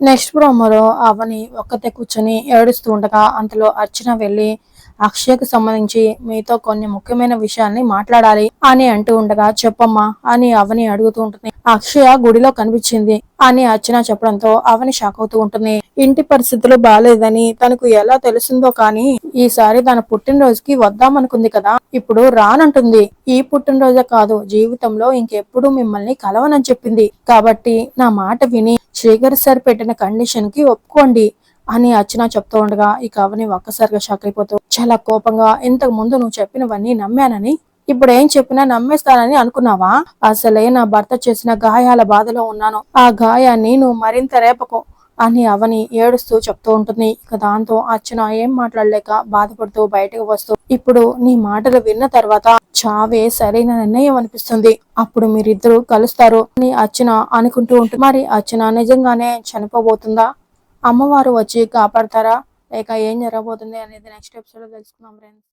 Next ప్రోమోలో అవని ఒక్కతే కూర్చొని ఏడుస్తూ ఉండగా అంతలో అర్చన వెళ్ళి అక్షయకు సంబంధించి మీతో కొన్ని ముఖ్యమైన విషయాల్ని మాట్లాడాలి అని అంటూ ఉండగా చెప్పమ్మా అని అవని అడుగుతూ ఉంటుంది. అక్షయ గుడిలో కనిపించింది అని అర్చన చెప్పడంతో అవని షాక్ అవుతూ ఉంటుంది. ఇంటి పరిస్థితులు బాగాలేదని తనకు ఎలా తెలిసిందో కానీ ఈసారి తన పుట్టినరోజుకి వద్దామనుకుంది కదా. ఇప్పుడు రానంటుంది. ఈ పుట్టినరోజే కాదు జీవితంలో ఇంకెప్పుడు మిమ్మల్ని కలవనని చెప్పింది. కాబట్టి నా మాట విని శ్రీకర్ సార్ పెట్టిన కండిషన్కి ఒప్పుకోండి. అని అర్చన చెప్తూ ఉండగా ఇక అవని ఒక్కసారిగా షాక్ అయిపోతూ చాలా కోపంగా ఇంతకు ముందు నువ్వు చెప్పినవన్నీ నమ్మానని ఇప్పుడు ఏం చెప్పినా నమ్మేస్తానని అనుకున్నావా? అసలే నా భర్త చేసిన గాయాల బాధలో ఉన్నాను. ఆ గాయాన్ని నువ్వు మరింత రేపకు అని అవని ఏడుస్తూ చెప్తూ ఉంటుంది. ఇక దాంతో అర్చన ఏం మాట్లాడలేక బాధపడుతూ బయటకు వస్తూ ఇప్పుడు నీ మాటలు విన్న తర్వాత చావే సరైన నిర్ణయం అనిపిస్తుంది. అప్పుడు మీరిద్దరూ కలుస్తారు అని అర్చన అనుకుంటూ ఉంటుంది. మరి అర్చన నిజంగానే చనిపోబోతుందా? అమ్మవారు వచ్చి కాపాడతారా? లేక ఏం జరగబోతుంది అనేది నెక్స్ట్ ఎపిసోడ్లో తెలుసుకుందాం ఫ్రెండ్స్